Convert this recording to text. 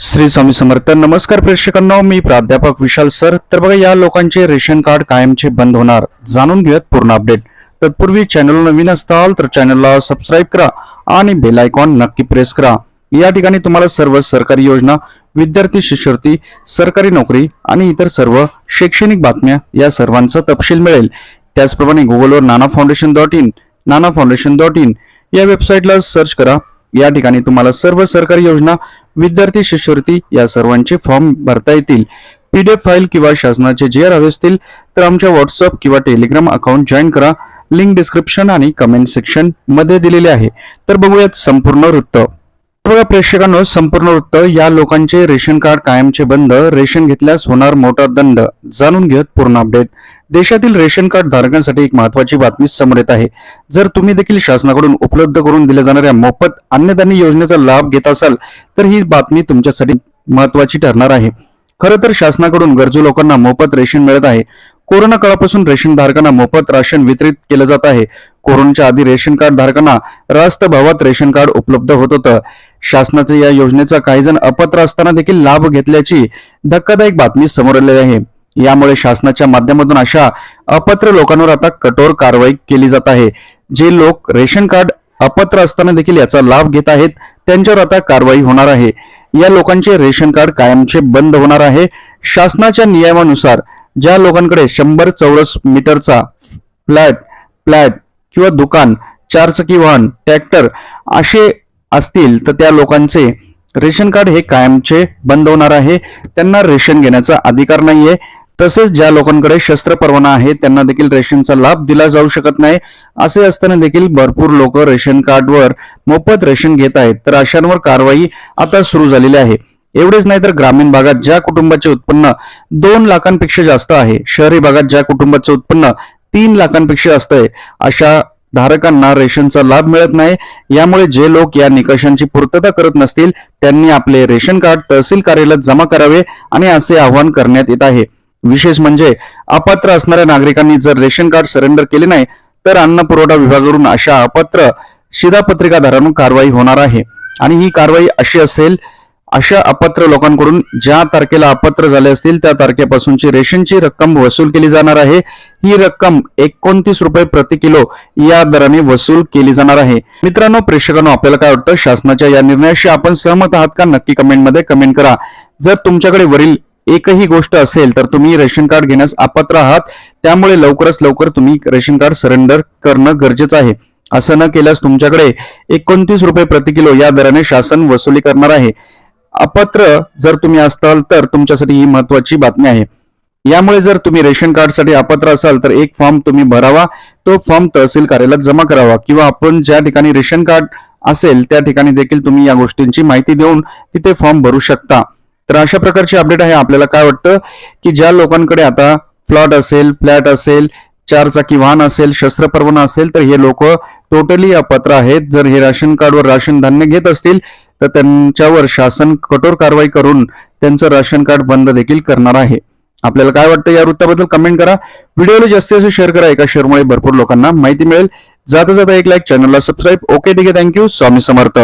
श्री स्वामी समर्थ. नमस्कार प्रेक्षकांनो मी प्राध्यापक विशाल सर. तर बघा या लोकांचे रेशन कार्ड कायमचे बंद होणार. जाणून घेऊयात पूर्ण अपडेट. तत्पूर्वी चॅनल नवीन असताल तर चॅनलला सबस्क्राईब करा आणि बेल आयकॉन नक्की प्रेस करा. या ठिकाणी तुम्हाला सर्व सरकारी योजना विद्यार्थी शिष्यवृत्ती सरकारी नोकरी आणि इतर सर्व शैक्षणिक बातम्या या सर्वांचा तपशील मिळेल. त्याचप्रमाणे गुगलवर Nana foundation dot in Nana foundation dot in या वेबसाईटला सर्च करा. या ठिकाणी तुम्हाला सर्व सरकारी योजना विद्यार्थी शिष्यवृत्ती या सर्वांचे फॉर्म भरता येतील. पीडीएफ फाईल किंवा शासनाचे जे आर हवे असतील तर आमच्या व्हॉट्सअप किंवा टेलिग्राम अकाउंट जॉईन करा. लिंक डिस्क्रिप्शन आणि कमेंट सेक्शनमध्ये दिलेले आहे. तर बघूयात संपूर्ण वृत्त. बघा प्रेक्षकांनो संपूर्ण वृत्त. या लोकांचे रेशन कार्ड कायमचे बंद. रेशन घेतल्यास होणार मोठा दंड. जाणून घेत पूर्ण अपडेट देशातील रेशन कार्ड धारकांसाठी एक महत्वाची बातमी समोर येत आहे. जर तुम्ही देखील शासनाकडून उपलब्ध करून दिल्या जाणाऱ्या मोफत अन्नधान्य योजनेचा लाभ घेत असाल तर ही बातमी तुमच्यासाठी महत्वाची ठरणार आहे. खरं तर शासनाकडून गरजू लोकांना मोफत रेशन मिळत आहे. कोरोना काळापासून रेशन धारकांना मोफत राशन वितरित केलं जात आहे. कोरोनाच्या आधी रेशन कार्ड धारकांना रास्त भावात रेशन कार्ड उपलब्ध होत होतं. शासनाच्या या योजनेचा काही जण अपत्र असताना देखील लाभ घेतल्याची धक्कादायक बातमी समोर आली आहे. यामुळे शासनाच्या माध्यमातून अशा अपात्र लोकांवर आता कठोर कारवाई केली जात आहे. जे लोक रेशन कार्ड अपात्र असताना देखील याचा लाभ घेत आहेत त्यांच्यावर आता कारवाई होणार आहे. या लोकांचे रेशन कार्ड कायमचे बंद होणार आहे. शासनाच्या नियमानुसार ज्या लोकांकडे शंभर चौरस मीटरचा फ्लॅट फ्लॅट किंवा दुकान चारचाकी वाहन ट्रॅक्टर असे असतील तर त्या लोकांचे रेशन कार्ड हे कायमचे बंद होणार आहे. त्यांना रेशन घेण्याचा अधिकार नाहीये. तसेच ज्या लोकांकडे शस्त्र परवाना आहे त्यांना देखील रेशनचा लाभ दिला जाऊ शकत नाही. असे असताना देखील भरपूर लोक रेशन कार्डवर मोफत रेशन घेत आहेत. तर अशांवर कारवाई आता सुरू झालेली आहे. एवढेच नाही तर ग्रामीण भागात ज्या कुटुंबाचे उत्पन्न दोन लाखांपेक्षा जास्त आहे शहरी भागात ज्या कुटुंबाचे उत्पन्न तीन लाखांपेक्षा जास्त आहे अशा धारकांना रेशनचा लाभ मिळत नाही. यामुळे जे लोक या निकषांची पूर्तता करत नसतील त्यांनी आपले रेशन कार्ड तहसील कार्यालयात जमा करावे आणि असे आवाहन करण्यात येत आहे. विशेष म्हणजे अपात्र असणाऱ्या नागरिकांनी जर रेशन कार्ड सरेंडर केले नाही तर अन्न पुरवठा विभागाकडून अशा अपात्र शिधापत्रिकाधारांवर कारवाई होणार आहे. आणि ही कारवाई अशी असेल अशा अपात्र लोकांकडून ज्या तारखेला अपात्र झाले असतील त्या तारखेपासूनची रेशनची रक्कम वसूल केली जाणार आहे. ही रक्कम एकोणतीस रुपये प्रति किलो या दराने वसूल केली जाणार आहे. मित्रांनो प्रेक्षकांनो आपल्याला काय वाटतं? शासनाच्या या निर्णयाशी आपण सहमत आहात का? नक्की कमेंटमध्ये कमेंट करा. जर तुमच्याकडे वरील एकही गोष्ट असेल तर तुम्ही रेशन कार्ड घेण्यास अपात्र आहात. त्यामुळे लवकरच लवकर तुम्ही रेशन कार्ड सरेंडर करणं गरजेचं आहे. असं न केल्यास तुमच्याकडे एकोणतीस रुपये प्रति किलो या दराने शासन वसुली करणार आहे. अपात्र जर तुम्ही असाल तर तुमच्यासाठी ही महत्वाची बातमी आहे. यामुळे जर तुम्ही रेशन कार्डसाठी अपात्र असाल तर एक फॉर्म तुम्ही भरावा. तो फॉर्म तहसील कार्यालयात जमा करावा किंवा आपण ज्या ठिकाणी रेशन कार्ड असेल त्या ठिकाणी देखील तुम्ही या गोष्टींची माहिती देऊन तिथे फॉर्म भरू शकता. तर अशा प्रकारचे अपडेट आहे. आपल्याला काय वाटतं की ज्या लोकांकडे आता प्लॉट असेल फ्लॅट असेल चार चाकी वाहन असेल शस्त्र परवाना असेल तर हे लोक टोटली अपात्र आहेत. जर हे राशन कार्डवर राशन धान्य घेत असतील तर त्यांच्यावर शासन कठोर कारवाई करून त्यांचं राशन कार्ड बंद देखील करणार आहे. आपल्याला काय वाटतं या वृत्ताबद्दल कमेंट करा. व्हिडिओला जास्तीत जास्त शेअर करा. एका शेअरमुळे भरपूर लोकांना माहिती मिळेल. जाता जाता एक लाईक चॅनलला सबस्क्राईब ओके ठीक आहे. Thank you Swami Samarth.